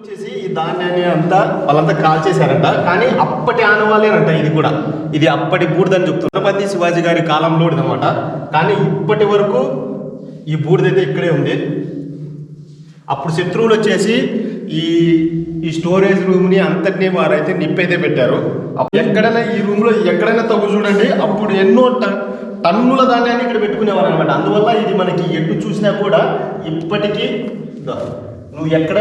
వచ్చేసి ఈ ధాన్యాన్ని అంతా వాళ్ళంతా కాల్చేశారంట. కానీ అప్పటి ఆనవాళ్ళేనంట ఇది కూడా. ఇది అప్పటి బూడిదని చెప్తున్నారు. ఛత్రపతి శివాజీ గారి కాలంలో అనమాట కానీ ఇప్పటి వరకు ఈ బూడిదైతే ఇక్కడే ఉంది. అప్పుడు శత్రువులు వచ్చేసి ఈ ఈ స్టోరేజ్ రూమ్ని అంతటినీ వారైతే నిప్పైతే పెట్టారు. అప్పుడు ఎక్కడైనా ఈ రూమ్లో ఎక్కడైనా తగ్గు చూడండి. అప్పుడు ఎన్నో టన్నుల ధాన్యాన్ని ఇక్కడ పెట్టుకునేవారు అనమాట అందువల్ల ఇది మనకి ఎటు చూసినా కూడా ఇప్పటికీ నువ్వు ఎక్కడ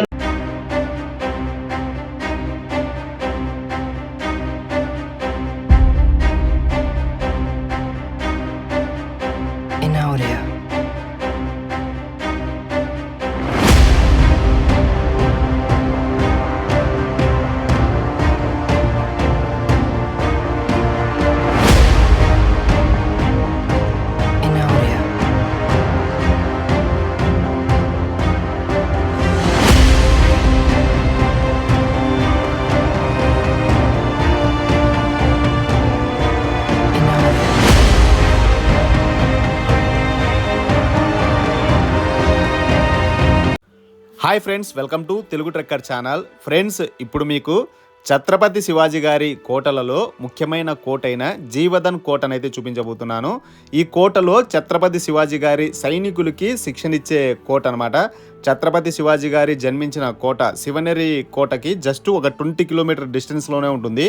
hi friends welcome to Telugu trekker channel friends ఇప్పుడు మీకు ఛత్రపతి శివాజీ గారి కోటలలో ముఖ్యమైన కోటైన జీవధన్ కోటనైతే చూపించబోతున్నాను. ఈ కోటలో ఛత్రపతి శివాజీ గారి సైనికులకి శిక్షణ ఇచ్చే కోట అనమాట ఛత్రపతి శివాజీ గారి జన్మించిన కోట శివనేరి కోటకి జస్ట్ ఒక ట్వంటీ కిలోమీటర్ డిస్టెన్స్లోనే ఉంటుంది.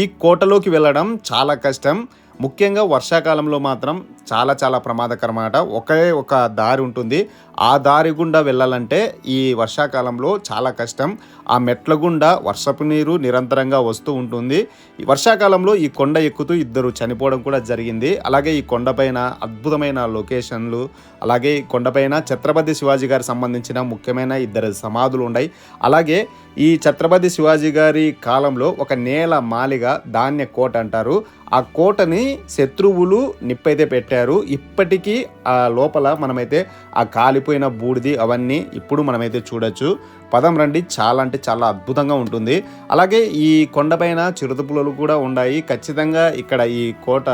ఈ కోటలోకి వెళ్ళడం చాలా కష్టం. ముఖ్యంగా వర్షాకాలంలో మాత్రం చాలా చాలా ప్రమాదకరం అన్నమాట ఒకే ఒక దారి ఉంటుంది. ఆ దారి గుండా వెళ్ళాలంటే ఈ వర్షాకాలంలో చాలా కష్టం. ఆ మెట్ల గుండా వర్షపు నీరు నిరంతరంగా వస్తూ ఉంటుంది. ఈ వర్షాకాలంలో ఈ కొండ ఎక్కుతూ ఇద్దరు చనిపోవడం కూడా జరిగింది. అలాగే ఈ కొండపైన అద్భుతమైన లొకేషన్లు అలాగే ఈ కొండపైన ఛత్రపతి శివాజీ గారికి సంబంధించిన ముఖ్యమైన ఇద్దరు సమాధులు ఉన్నాయి. అలాగే ఈ ఛత్రపతి శివాజీ గారి కాలంలో ఒక నేల మాలిగ ధాన్య కోట అంటారు. ఆ కోటని శత్రువులు నిప్పైతే పెట్టారు. ఇప్పటికీ ఆ లోపల మనమైతే ఆ కాలి కాలిపోయిన బూడిది అవన్నీ ఇప్పుడు మనమైతే చూడొచ్చు. పదం రండి చాలా అంటే చాలా అద్భుతంగా ఉంటుంది. అలాగే ఈ కొండపైన చిరుతపులలు కూడా ఉన్నాయి. ఖచ్చితంగా ఇక్కడ ఈ కోట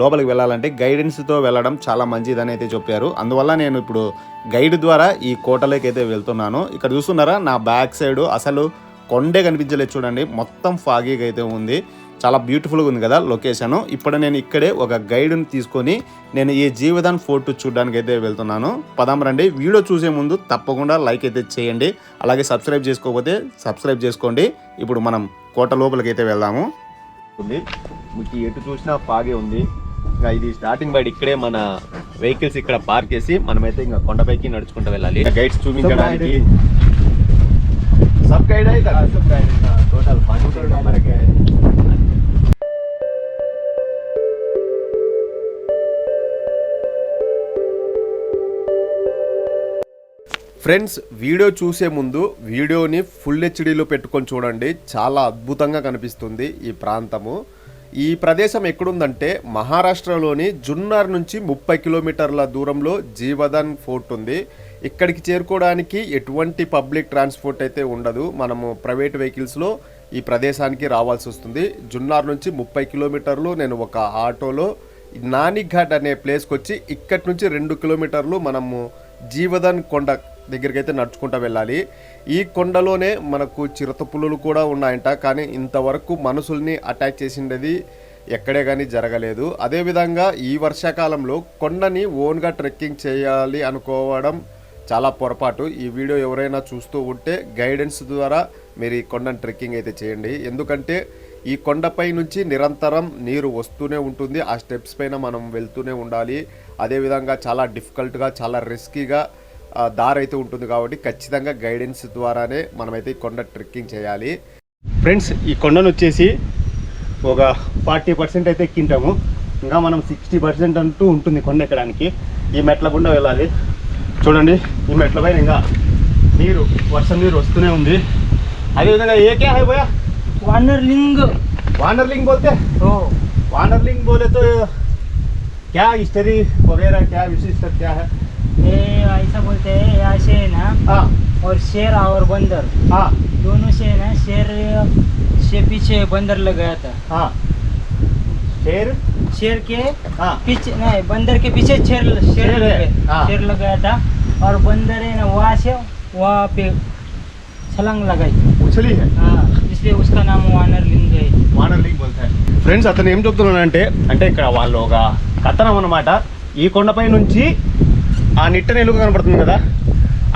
లోపలికి వెళ్ళాలంటే గైడెన్స్తో వెళ్ళడం చాలా మంచిదని అయితే చెప్పారు. అందువల్ల నేను ఇప్పుడు గైడ్ ద్వారా ఈ కోటలోకి అయితే వెళ్తున్నాను. ఇక్కడ చూస్తున్నారా నా బ్యాక్ సైడ్ అసలు కొండే కనిపించలేదు చూడండి. మొత్తం ఫాగీగా అయితే ఉంది. చాలా బ్యూటిఫుల్గా ఉంది కదా లొకేషన్ ఇప్పుడు నేను ఇక్కడే ఒక గైడ్ని తీసుకొని నేను ఈ జీవదాన్ ఫోర్ట్ చూడడానికి అయితే వెళ్తున్నాను. పదాం రండి. వీడియో చూసే ముందు తప్పకుండా లైక్ అయితే చేయండి. అలాగే సబ్స్క్రైబ్ చేసుకోకపోతే సబ్స్క్రైబ్ చేసుకోండి. ఇప్పుడు మనం కోట లోపలికి అయితే వెళ్దాము. ఉంది. మీకు ఎటు చూసినా పాగే ఉంది. ఇంకా ఇది స్టార్టింగ్ బయట ఇక్కడే మన వెహికల్స్ ఇక్కడ పార్క్ చేసి మనమైతే ఇంకా కొండపైకి నడుచుకుంటూ వెళ్ళాలి. గైడ్స్ చూపించడానికి సబ్ గైడ్ అయితే. టోటల్ ఫ్రెండ్స్ వీడియో చూసే ముందు వీడియోని ఫుల్ హెచ్డీలో పెట్టుకొని చూడండి. చాలా అద్భుతంగా కనిపిస్తుంది ఈ ప్రాంతము. ఈ ప్రదేశం ఎక్కడుందంటే మహారాష్ట్రలోని జున్నార్ నుంచి ముప్పై కిలోమీటర్ల దూరంలో జీవదన్ ఫోర్ట్ ఉంది. ఇక్కడికి చేరుకోవడానికి ఎటువంటి పబ్లిక్ ట్రాన్స్పోర్ట్ అయితే ఉండదు. మనము ప్రైవేట్ వెహికల్స్లో ఈ ప్రదేశానికి రావాల్సి వస్తుంది. జున్నార్ నుంచి ముప్పై కిలోమీటర్లు నేను ఒక ఆటోలో నానిఘాట్ అనే ప్లేస్కి వచ్చి ఇక్కడి నుంచి రెండు కిలోమీటర్లు మనము జీవదన్ కొండ దగ్గరికి అయితే నడుచుకుంటూ వెళ్ళాలి. ఈ కొండలోనే మనకు చిరుత పులులు కూడా ఉన్నాయంట. కానీ ఇంతవరకు మనుషుల్ని అటాక్ చేసిండేది ఎక్కడే కానీ జరగలేదు. అదేవిధంగా ఈ వర్షాకాలంలో కొండని ఓన్గా ట్రెక్కింగ్ చేయాలి అనుకోవడం చాలా పొరపాటు. ఈ వీడియో ఎవరైనా చూస్తూ ఉంటే గైడెన్స్ ద్వారా మీరు ఈ కొండను ట్రెక్కింగ్ అయితే చేయండి. ఎందుకంటే ఈ కొండపై నుంచి నిరంతరం నీరు వస్తూనే ఉంటుంది. ఆ స్టెప్స్ పైన మనం వెళ్తూనే ఉండాలి. అదేవిధంగా చాలా డిఫికల్ట్గా చాలా రిస్కీగా దారి అయితే ఉంటుంది కాబట్టి ఖచ్చితంగా గైడెన్స్ ద్వారానే మనమైతే ఈ కొండ ట్రెక్కింగ్ చేయాలి. ఫ్రెండ్స్ ఈ కొండను వచ్చేసి ఒక ఫార్టీ పర్సెంట్ అయితే ఎక్కింటాము. ఇంకా మనం సిక్స్టీ పర్సెంట్ అంటూ ఉంటుంది కొండ ఎక్కడానికి. ఈ మెట్ల గుండా వెళ్ళాలి. చూడండి ఈ మెట్ల పైన ఇంకా నీరు వర్షం నీరు వస్తూనే ఉంది. అదేవిధంగా ఏకే హైపోయా వానర్లింగ్ వానర్లింగ్ పోతే వానర్లింగ్ బోలే క్యా హిస్టరీ వగేరా క్యా విశిష్టత క్యా హై? ये ऐसा बोलते हैं यहाँ से है ना हाँ और शेर और बंदर हाँ दोनों से है ना शेर से पीछे बंदर लगाया था हाँ शेर शेर के हाँ पीछे नहीं बंदर के पीछे शेर शेर शेर है, लगे- हाँ। शेर लगाया था और बंदर है ना वहाँ से वहाँ पे छलांग लगाई ఉచలి హై हाँ इसलिए उसका नाम वानर लिंग है వానర్ లీగ్ బోల్తాయి ఫ్రెండ్స్ అతను ఏం చెప్తున్నానంటే అంటే ఇక్కడ వాళ్ళు ఒక కథనం అన్నమాట ఈ కొండపై నుంచి ఆ నిట్ట నిలువ కనబడుతుంది కదా?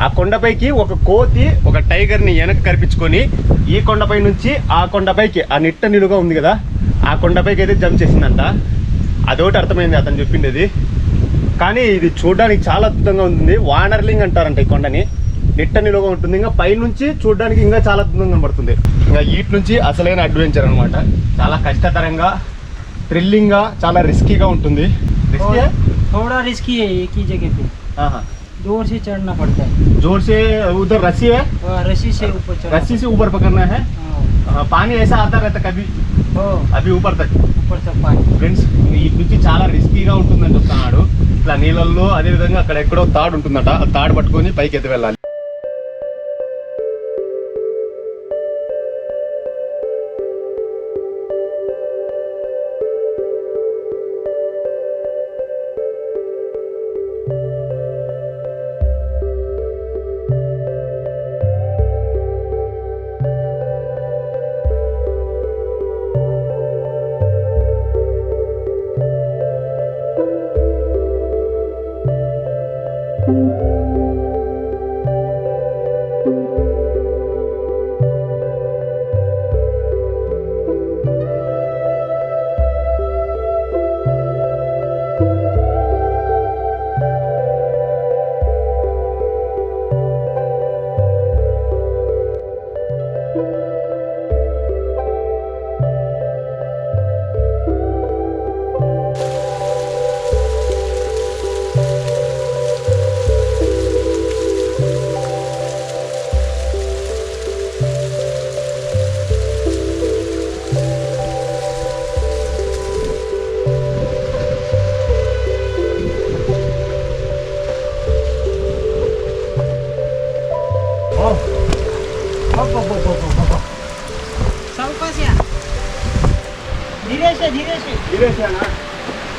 ఆ కొండపైకి ఒక కోతి ఒక టైగర్ని వెనక కరిపించుకొని ఈ కొండపై నుంచి ఆ కొండపైకి ఆ నిట్ట నిలుగా ఉంది కదా? ఆ కొండపైకి అయితే జంప్ చేసిందంట. అదొకటి అర్థమైంది అతను చెప్పిండేది. కానీ ఇది చూడడానికి చాలా అద్భుతంగా ఉంటుంది. వానర్లింగ్ అంటారంట ఈ కొండని. నిట్ట నిలుగా ఉంటుంది. ఇంకా పైనుంచి చూడడానికి ఇంకా చాలా అద్భుతంగా కనబడుతుంది. ఇంకా వీటి నుంచి అసలైన అడ్వెంచర్ అనమాట చాలా కష్టతరంగా థ్రిల్లింగ్గా చాలా రిస్కీగా ఉంటుంది. రిస్కీ రిస్కీ थोड़ा रिस्की है एक ही जगह पे जोर से चढ़ना पड़ता है जोर से उधर रस्सी है और रस्सी से ऊपर चढ़ना रस्सी से ऊपर पकड़ना है हाँ, हाँ, पानी ऐसा आता रहता कभी हो అవి ऊपर तक ऊपर तक पानी ఫ్రెండ్స్ ఈ నుంచి చాలా రిస్కీగా ఉంటుందని చెప్తున్నాడు ఇట్లా నీళ్ళల్లో అదే విధంగా అక్కడ ఎక్కడో తాడు ఉంటుందట ఆ తాడు పట్టుకొని పైకి ఎత్తి వెళ్ళాలి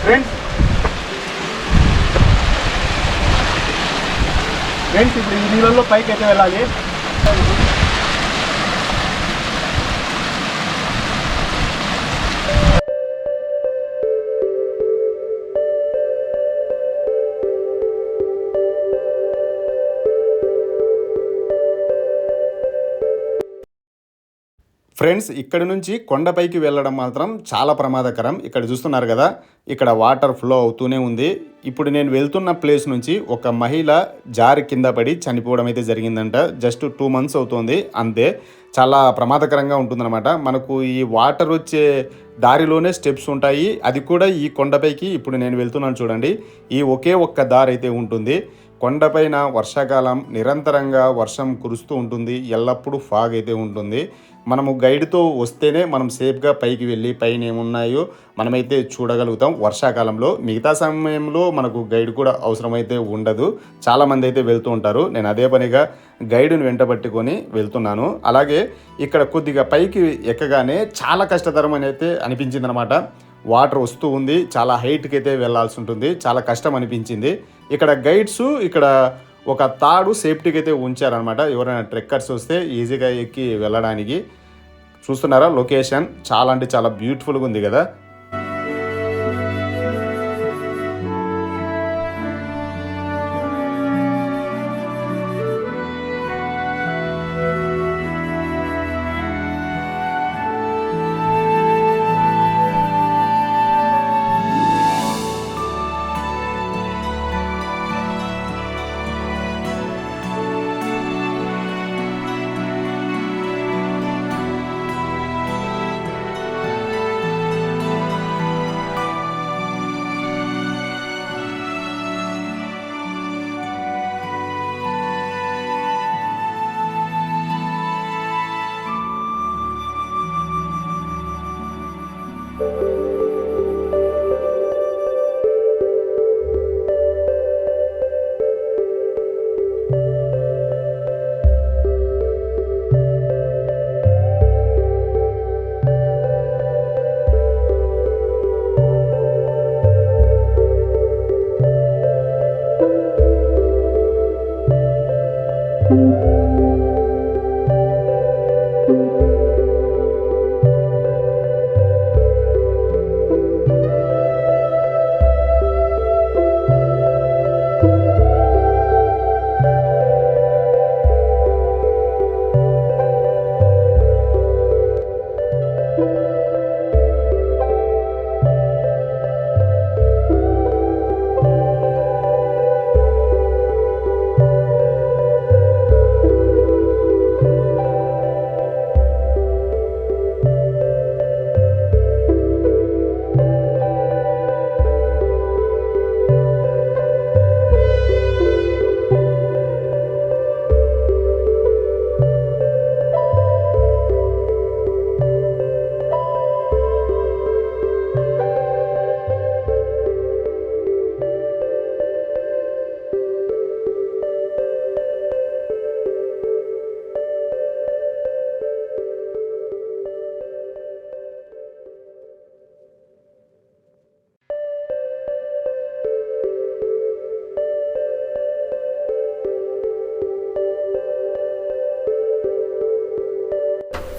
ఫ్రెండ్స్ ఫ్రెండ్స్ ఇప్పుడు ఈ నీళ్ళల్లో పైకి అయితే వెళ్ళాలి. ఫ్రెండ్స్ ఇక్కడ నుంచి కొండపైకి వెళ్ళడం మాత్రం చాలా ప్రమాదకరం. ఇక్కడ చూస్తున్నారు కదా ఇక్కడ వాటర్ ఫ్లో అవుతూనే ఉంది. ఇప్పుడు నేను వెళ్తున్న ప్లేస్ నుంచి ఒక మహిళ జారి కింద పడి చనిపోవడం అయితే జరిగిందంట. జస్ట్ టూ మంత్స్ అవుతుంది. అంతే చాలా ప్రమాదకరంగా ఉంటుందన్నమాట. మనకు ఈ వాటర్ వచ్చే దారిలోనే స్టెప్స్ ఉంటాయి. అది కూడా ఈ కొండపైకి ఇప్పుడు నేను వెళ్తున్నాను చూడండి. ఈ ఒకే ఒక్క దారి అయితే ఉంటుంది. కొండపైన వర్షాకాలం నిరంతరంగా వర్షం కురుస్తూ ఉంటుంది. ఎల్లప్పుడూ ఫాగ్ అయితే ఉంటుంది. మనము గైడ్తో వస్తేనే మనం సేఫ్గా పైకి వెళ్ళి పైన ఏమున్నాయో మనమైతే చూడగలుగుతాం. వర్షాకాలంలో మిగతా సమయంలో మనకు గైడ్ కూడా అవసరమైతే ఉండదు. చాలామంది అయితే వెళ్తూ ఉంటారు. నేను అదే పనిగా గైడుని వెంటబట్టుకొని వెళ్తున్నాను. అలాగే ఇక్కడ కొద్దిగా పైకి ఎక్కగానే చాలా కష్టతరం అని అయితే అనిపించింది అనమాట వాటర్ వస్తూ ఉంది. చాలా హైట్కి అయితే వెళ్ళాల్సి ఉంటుంది. చాలా కష్టం అనిపించింది. ఇక్కడ గైడ్స్ ఇక్కడ ఒక తాడు సేఫ్టీకి అయితే ఉంచారనమాట ఎవరైనా ట్రెక్కర్స్ వస్తే ఈజీగా ఎక్కి వెళ్ళడానికి. చూస్తున్నారా లొకేషన్? చాలా అంటే చాలా బ్యూటిఫుల్గా ఉంది కదా.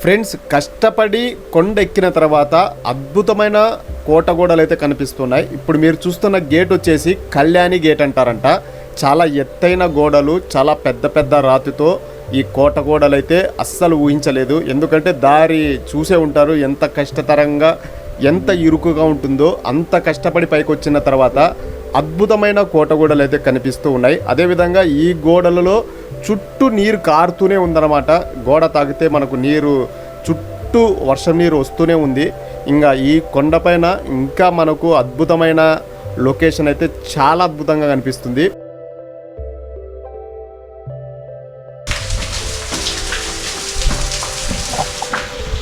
ఫ్రెండ్స్ కష్టపడి కొండ ఎక్కిన తర్వాత అద్భుతమైన కోట గోడలు అయితే కనిపిస్తున్నాయి. ఇప్పుడు మీరు చూస్తున్న గేట్ వచ్చేసి కళ్యాణి గేట్ అంటారంట. చాలా ఎత్తైన గోడలు చాలా పెద్ద పెద్ద రాతితో ఈ కోట గోడలు అయితే అస్సలు ఊహించలేదు. ఎందుకంటే దారి చూసే ఉంటారు ఎంత కష్టతరంగా ఎంత ఇరుకుగా ఉంటుందో అంత కష్టపడి పైకి వచ్చిన తర్వాత అద్భుతమైన కోట గోడలు అయితే కనిపిస్తూ ఉన్నాయి అదేవిధంగా ఈ గోడలలో చుట్టూ నీరు కారుతూనే ఉందన్నమాట గోడ తాగితే మనకు నీరు చుట్టూ వర్షం నీరు వస్తూనే ఉంది ఇంకా ఈ కొండపైన ఇంకా మనకు అద్భుతమైన లొకేషన్ అయితే చాలా అద్భుతంగా కనిపిస్తుంది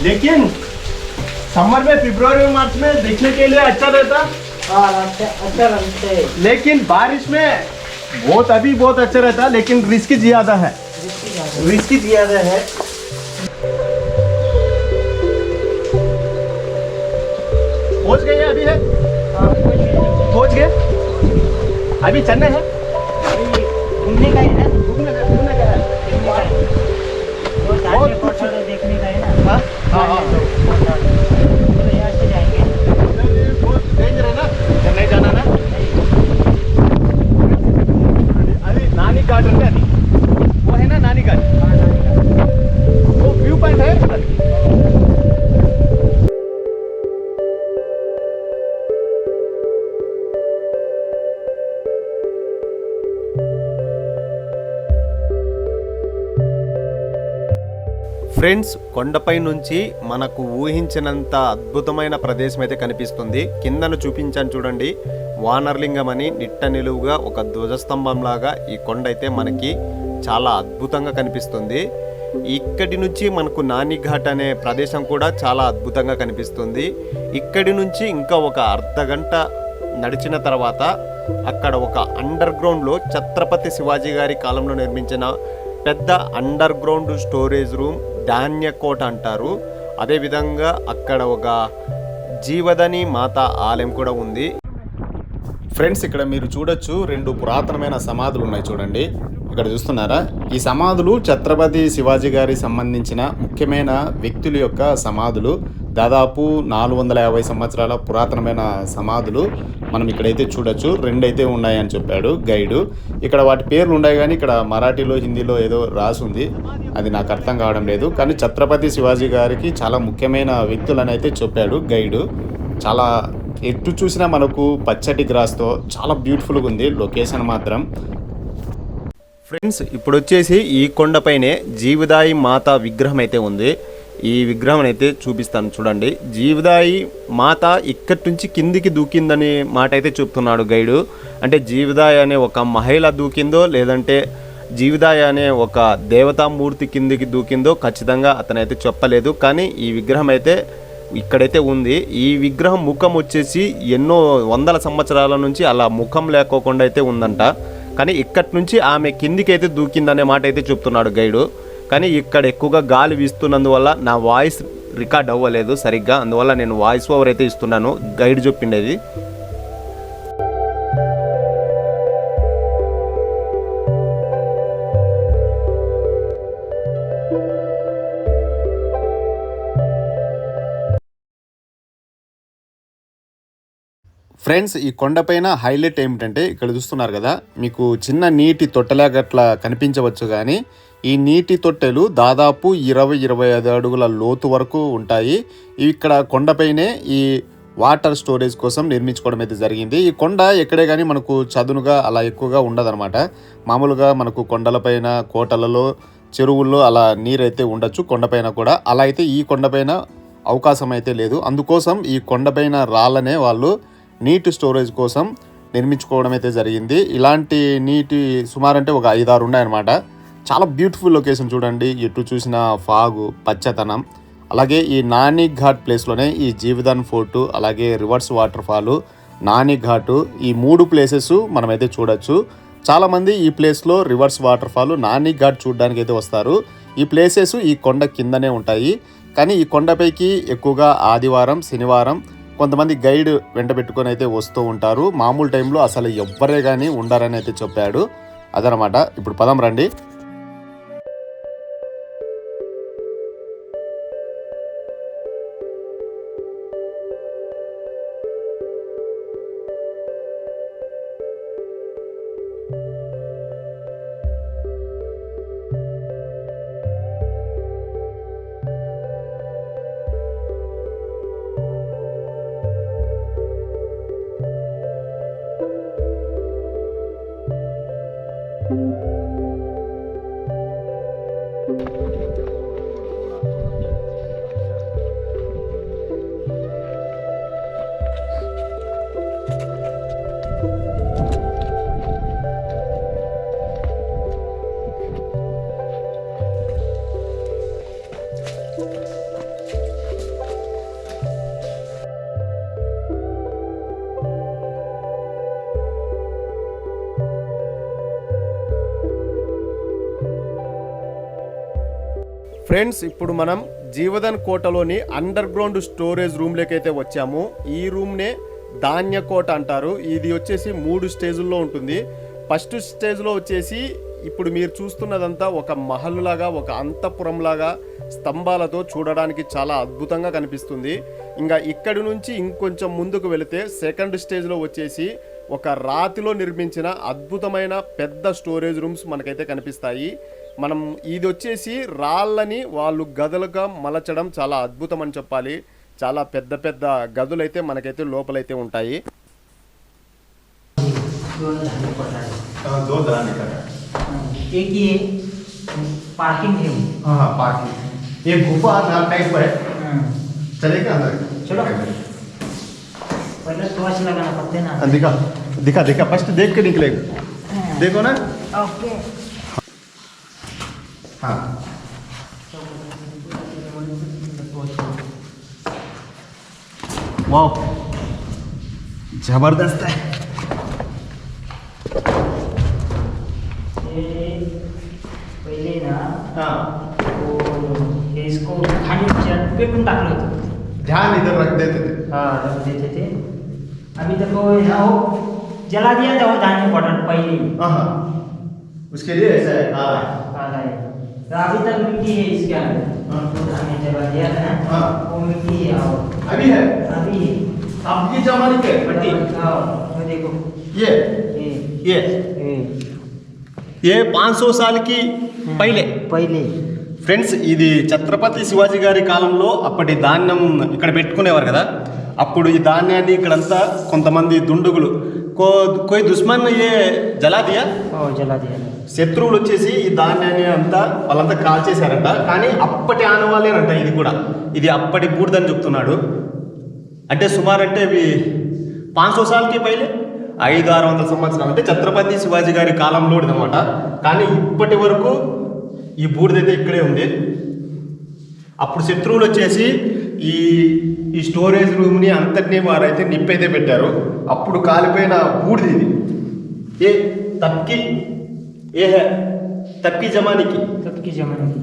लेकिन समर में फरवरी मार्च में देखने के लिए अच्छा रहता हाँ अच्छा रहते लेकिन बारिश में बहुत अभी बहुत अच्छा रहता है लेकिन रिस्क ज़्यादा है। रिस्क ज़्यादा है। पहुँच गए अभी है? हाँ। पहुँच गए। अभी चलने हैं? अभी घूमने का ఫ్రెండ్స్ కొండపై నుంచి మనకు ఊహించినంత అద్భుతమైన ప్రదేశం అయితే కనిపిస్తుంది. కిందను చూపించాను చూడండి. వానర్లింగం అని నిట్ట నిలువుగా ఒక ధ్వజస్తంభంలాగా ఈ కొండ అయితే మనకి చాలా అద్భుతంగా కనిపిస్తుంది. ఇక్కడి నుంచి మనకు నానిఘాట్ అనే ప్రదేశం కూడా చాలా అద్భుతంగా కనిపిస్తుంది. ఇక్కడి నుంచి ఇంకా ఒక అర్ధ గంట నడిచిన తర్వాత అక్కడ ఒక అండర్ గ్రౌండ్లో ఛత్రపతి శివాజీ గారి కాలంలో నిర్మించిన పెద్ద అండర్ గ్రౌండ్ స్టోరేజ్ రూమ్ ధాన్యకోట అంటారు. అదేవిధంగా అక్కడ ఒక జీవదని మాత ఆలయం కూడా ఉంది. ఫ్రెండ్స్ ఇక్కడ మీరు చూడొచ్చు రెండు పురాతనమైన సమాధులు ఉన్నాయి చూడండి. ఇక్కడ చూస్తున్నారా? ఈ సమాధులు ఛత్రపతి శివాజీ గారికి సంబంధించిన ముఖ్యమైన వ్యక్తుల యొక్క సమాధులు. దాదాపు నాలుగు వందల యాభై సంవత్సరాల పురాతనమైన సమాధులు మనం ఇక్కడైతే చూడొచ్చు. రెండైతే ఉన్నాయని చెప్పాడు గైడు. ఇక్కడ వాటి పేర్లు ఉన్నాయి కానీ ఇక్కడ మరాఠీలో హిందీలో ఏదో రాసి ఉంది. అది నాకు అర్థం కావడం లేదు. కానీ ఛత్రపతి శివాజీ గారికి చాలా ముఖ్యమైన వ్యక్తులని అయితే చెప్పాడు గైడు. చాలా ఎటు చూసినా మనకు పచ్చటి గ్రాస్తో చాలా బ్యూటిఫుల్గా ఉంది. లొకేషన్ మాత్రం. ఫ్రెండ్స్ ఇప్పుడు వచ్చేసి ఈ కొండపైనే జీవదాయి మాత విగ్రహం అయితే ఉంది. ఈ విగ్రహం అయితే చూపిస్తాను చూడండి. జీవదాయి మాత ఇక్కడి నుంచి కిందికి దూకిందని మాట అయితే చెప్తున్నాడు గైడు. అంటే జీవదాయి అనే ఒక మహిళ దూకిందో లేదంటే జీవదాయ అనే ఒక దేవతామూర్తి కిందికి దూకిందో ఖచ్చితంగా అతనైతే చెప్పలేదు. కానీ ఈ విగ్రహం అయితే ఇక్కడైతే ఉంది. ఈ విగ్రహం ముఖం వచ్చేసి ఎన్నో వందల సంవత్సరాల నుంచి అలా ముఖం లేకోకుండా అయితే ఉందంట. కానీ ఇక్కడి నుంచి ఆమె కిందికైతే అయితే దూకిందనే మాట అయితే చెప్తున్నాడు గైడు. కానీ ఇక్కడ ఎక్కువగా గాలి వీస్తున్నందువల్ల నా వాయిస్ రికార్డ్ అవ్వలేదు సరిగ్గా. అందువల్ల నేను వాయిస్ ఓవర్ అయితే ఇస్తున్నాను. గైడ్ చెప్పిండేది. ఫ్రెండ్స్ ఈ కొండపైన హైలైట్ ఏమిటంటే ఇక్కడ చూస్తున్నారు కదా మీకు చిన్న నీటి తొట్టెలాగా కనిపించవచ్చు కానీ ఈ నీటి తొట్టెలు దాదాపు ఇరవై ఇరవై ఐదు అడుగుల లోతు వరకు ఉంటాయి. ఇక్కడ కొండపైనే ఈ వాటర్ స్టోరేజ్ కోసం నిర్మించుకోవడం అయితే జరిగింది. ఈ కొండ ఎక్కడే కానీ మనకు చదునుగా అలా ఎక్కువగా ఉండదన్నమాట. మామూలుగా మనకు కొండలపైన కోటలలో చెరువుల్లో అలా నీరైతే ఉండొచ్చు కొండపైన కూడా. అలా అయితే ఈ కొండపైన అవకాశం అయితే లేదు. అందుకోసం ఈ కొండపైన రాళ్ళనే వాళ్ళు నీటి స్టోరేజ్ కోసం నిర్మించుకోవడం అయితే జరిగింది. ఇలాంటి నీటి సుమారు అంటే ఒక ఐదారు ఉన్నాయన్నమాట. చాలా బ్యూటిఫుల్ లొకేషన్ చూడండి. ఎటు చూసిన ఫాగు పచ్చతనం అలాగే ఈ నాని ఘాట్ ప్లేస్లోనే ఈ జీవిదాన్ ఫోర్టు అలాగే reverse water fall Nani Ghat ఈ మూడు ప్లేసెస్ మనమైతే చూడొచ్చు. చాలామంది ఈ ప్లేస్లో reverse water fall Nani Ghat చూడడానికి అయితే వస్తారు. ఈ ప్లేసెస్ ఈ కొండ కిందనే ఉంటాయి. కానీ ఈ కొండపైకి ఎక్కువగా ఆదివారం శనివారం కొంతమంది గైడ్ వెంట పెట్టుకొని అయితే వస్తూ ఉంటారు. మామూలు టైంలో అసలు ఎవ్వరే కానీ ఉండరని అయితే చెప్పాడు. అదనమాట. ఇప్పుడు పదం రండి. ఫ్రెండ్స్ ఇప్పుడు మనం జీవదన్ కోటలోని అండర్ గ్రౌండ్ స్టోరేజ్ రూమ్లోకి అయితే వచ్చాము. ఈ రూమ్నే ధాన్య కోట అంటారు. ఇది వచ్చేసి మూడు స్టేజుల్లో ఉంటుంది. ఫస్ట్ స్టేజ్లో వచ్చేసి ఇప్పుడు మీరు చూస్తున్నదంతా ఒక మహల్ లాగా ఒక అంతఃపురం లాగా స్తంభాలతో చూడడానికి చాలా అద్భుతంగా కనిపిస్తుంది. ఇంకా ఇక్కడి నుంచి ఇంకొంచెం ముందుకు వెళితే సెకండ్ స్టేజ్లో వచ్చేసి ఒక రాతిలో నిర్మించిన అద్భుతమైన పెద్ద స్టోరేజ్ రూమ్స్ మనకైతే కనిపిస్తాయి. మనం ఇది వచ్చేసి రాళ్ళని వాళ్ళు గదులుగా మలచడం చాలా అద్భుతం అని చెప్పాలి చాలా పెద్ద పెద్ద గదులైతే మనకైతే లోపలైతే ఉంటాయి दोन धान्य पडणार दो दराने का एक ये पार्किंग है हाँ हाँ पार्किंग ये गुफा नाम टाइप है चले क्या अंदर चलो। पहले टॉर्च लगाना पड़ते ना हाँ, दिखा दिखा दिखा फर्स्ट देख के निकलेगा देखो ना ओके हाँ। ज़बरदस्त है। पहिले ना हाँ। इसको खाली टाकलं होतं ध्यान इधर रख देते थे। हाँ रख देते थे। अभी तक वो यहाँ जला दिया था वो धान्य पॉटर पहले हाँ हाँ। उसके लिए ऐसा हाँ। है। तो अभी तक मिट्टी है इसके अंदर हाँ। वो धान्य जला दिया था ना हाँ। वो मिट्टी है और अभी है अभी है। अब ये जमाने के पट्टी हाँ वो देखो ये ये ये ये ఏ పాంచ్ సో సాల్కి పైలే पहले ఫ్రెండ్స్ ఇది ఛత్రపతి శివాజీ గారి కాలంలో అప్పటి ధాన్యం ఇక్కడ పెట్టుకునేవారు కదా అప్పుడు ఈ ధాన్యాన్ని ఇక్కడంతా కొంతమంది దుండుగులు కో కోయి దుష్మన్ ఏ జలాదియా ओ जला दिया శత్రువులు వచ్చేసి ఈ ధాన్యాన్ని అంతా వాళ్ళంతా కాల్చేశారంట. కానీ అప్పటి ఆనవాళ్ళేనంట ఇది కూడా. ఇది అప్పటి బూడిదని చెప్తున్నాడు. అంటే సుమారు అంటే ఇవి పాంచో సార్కి పైలే? ఐదు ఆరు వందల సంవత్సరాలు. అంటే ఛత్రపతి శివాజీ గారి కాలంలో అనమాట కానీ ఇప్పటి వరకు ఈ బూడిదైతే ఇక్కడే ఉంది. అప్పుడు శత్రువులు వచ్చేసి ఈ ఈ స్టోరేజ్ రూమ్ని అంతటినీ వారైతే నిప్పైతే పెట్టారు. అప్పుడు కాలిపోయిన బూడిది ఇది. ఏ తప్కి ఏ హే తప్కి జమానికి तब की जमाने की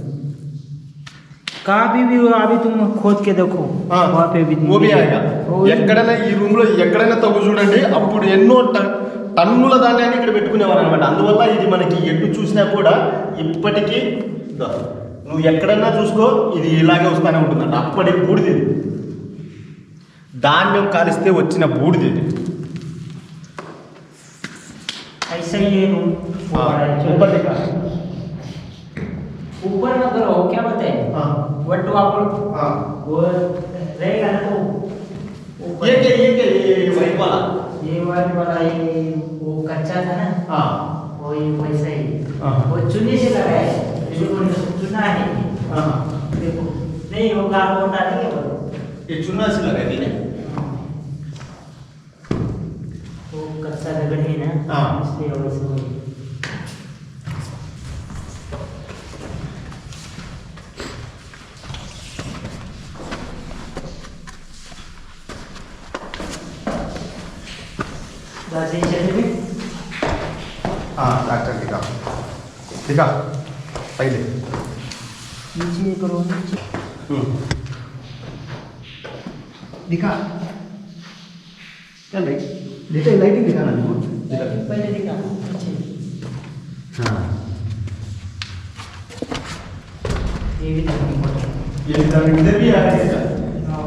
कहाँ भी भी हो, अभी तुम खोद के देखो वहाँ पे भी ఓ బి ఆయగా वो भी- ఎక్కడైనా ఈ రూమ్ లో ఎక్కడైనా తవ్వు చూడండి అప్పుడు ఎన్నో ట- టన్నుల ధాన్యాన్ని ఇక్కడ పెట్టుకునేవారు అనమాట అందువల్ల ఇది మనకి ఎటు చూసినా కూడా ఇప్పటికీ ఇదో, నువ్వు ఎక్కడన్నా చూసుకో ఇది ఇలాగే వస్తానే ఉంటుందంట అప్పటి బూడిది ఇది. ధాన్యం కాలిస్తే వచ్చిన బూడిది ఇది ऐसा ही है रूम हाँ, ऊपर ऊपर दिखा। ऊपर मत करो क्या बताए? हाँ। बट वो आप हाँ। वो रहेगा ना तो ये क्या ये क्या ये व्हाइट वाला ये वाला वाला ये वो कच्चा था ना? हाँ। वो ये वैसा ही। हाँ। वो चुने से लगा है। इसको चुना है। हाँ। देखो नहीं वो गाल वो डालेंगे वो। ये चुना से लगा दी ने वो कच्चा रगड़ है ना? हाँ। इसलिए वैसे શું दिखा। चल भाई लाइटिंग दिखाना नहीं पहले दिखा। हाँ। ये भी ये भी इधर भी आ है हाँ,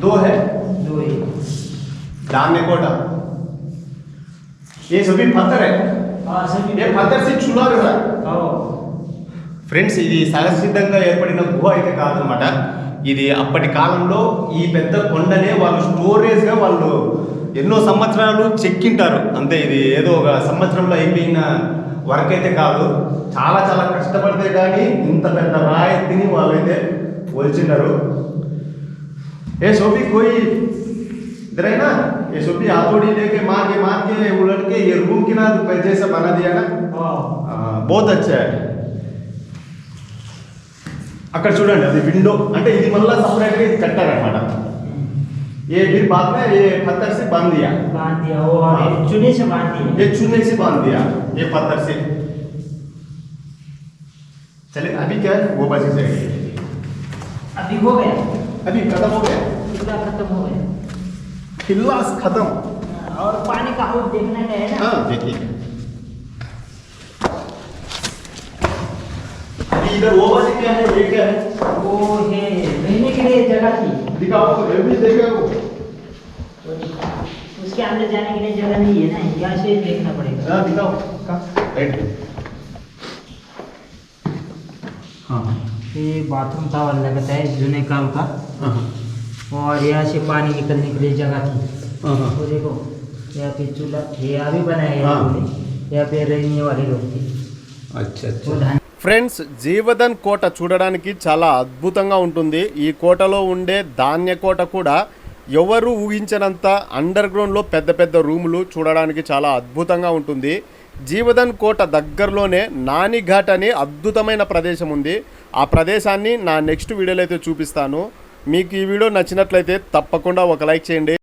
दो है। दो ही। एक ये सभी पत्थर है। ఏ పద్ధతి చూడాలి కదా. ఫ్రెండ్స్ ఇది సహసిద్ధంగా ఏర్పడిన గుహ అయితే కాదనమాట. ఇది అప్పటి కాలంలో ఈ పెద్ద కొండనే వాళ్ళు స్టోరేజ్గా వాళ్ళు ఎన్నో సంవత్సరాలు చెక్కింటారు. అంతే ఇది ఏదో ఒక సంవత్సరంలో అయిపోయిన వర్క్ అయితే కాదు. చాలా చాలా కష్టపడితే కానీ ఇంత పెద్ద రాయితీని వాళ్ళు అయితే పోల్చినారు ఏ సోఫీ కోయి ఇద్దరైనా? ఏ సోఫీ ఆ తోడి లేకే మాకే मार के मार के उलट के ये रूम की ना जैसा बना दिया ना हाँ हाँ, బోత్ వచ్చా అక్కడ చూడండి అది విండో అంటే ఇది మళ్ళీ సపరేట్గా ఇది కట్టారనమాట ఏ మీరు बाद में ये पत्थर से बांध दिया बांध दिया वो और ये चूने से बांध दिया ये चूने से बांध दिया ये पत्थर से चले अभी क्या है वो बाजी से अभी हो गया अभी खत्म हो गया पूरा खत्म हो गया खिल्लास खत्म और पानी का हाउस देखने का है ना? हाँ देखिए। अभी इधर वो बाजी क्या है? ये क्या है? वो है रहने के लिए जगह थी। दिखाओ ये भी देखा वो। उसके अंदर जाने के लिए जगह नहीं है ना? यहाँ से देखना पड़ेगा। हाँ दिखाओ। कहाँ? राइट हाँ। ये बाथरूम था और लगता है जूने काल का। हाँ। और यहाँ से पानी निकलने के लिए जगह थी। हाँ हाँ। वो देखो। यहाँ पे चूल्हा ये अभी बनाया है हाँ। लोगों ने। यहाँ पे रहने वाले लोग थे अच्छा वो धान ఫ్రెండ్స్ జీవధన్ కోట చూడడానికి చాలా అద్భుతంగా ఉంటుంది ఈ కోటలో ఉండే ధాన్య కోట కూడా ఎవరు ఊహించనంత అండర్ గ్రౌండ్లో పెద్ద పెద్ద రూములు చూడడానికి చాలా అద్భుతంగా ఉంటుంది జీవధన్ కోట దగ్గరలోనే నానిఘాట్ అనే అద్భుతమైన ప్రదేశం ఉంది ఆ ప్రదేశాన్ని నా నెక్స్ట్ వీడియోలో అయితే చూపిస్తాను మీకు ఈ వీడియో నచ్చినట్లయితే తప్పకుండా ఒక లైక్ చేయండి